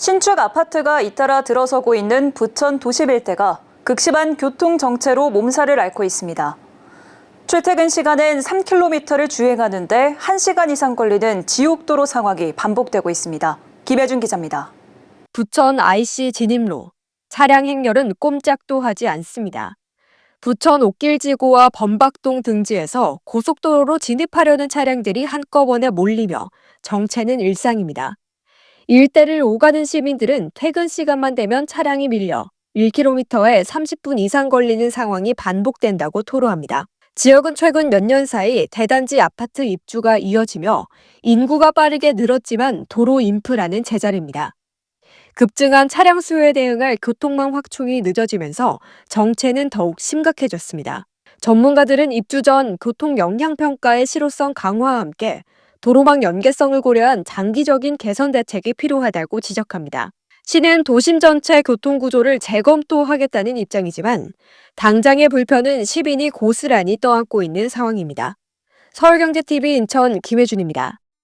신축 아파트가 잇따라 들어서고 있는 부천 도심 일대가 극심한 교통 정체로 몸살을 앓고 있습니다. 출퇴근 시간엔 3km를 주행하는데 1시간 이상 걸리는 지옥도로 상황이 반복되고 있습니다. 김혜준 기자입니다. 부천 IC 진입로. 차량 행렬은 꼼짝도 하지 않습니다. 부천 옥길지구와 범박동 등지에서 고속도로로 진입하려는 차량들이 한꺼번에 몰리며 정체는 일상입니다. 일대를 오가는 시민들은 퇴근 시간만 되면 차량이 밀려 1km에 30분 이상 걸리는 상황이 반복된다고 토로합니다. 지역은 최근 몇 년 사이 대단지 아파트 입주가 이어지며 인구가 빠르게 늘었지만 도로 인프라는 제자리입니다. 급증한 차량 수요에 대응할 교통망 확충이 늦어지면서 정체는 더욱 심각해졌습니다. 전문가들은 입주 전 교통 영향 평가의 실효성 강화와 함께 도로망 연계성을 고려한 장기적인 개선 대책이 필요하다고 지적합니다. 시는 도심 전체 교통 구조를 재검토하겠다는 입장이지만 당장의 불편은 시민이 고스란히 떠안고 있는 상황입니다. 서울경제TV 인천 김혜준입니다.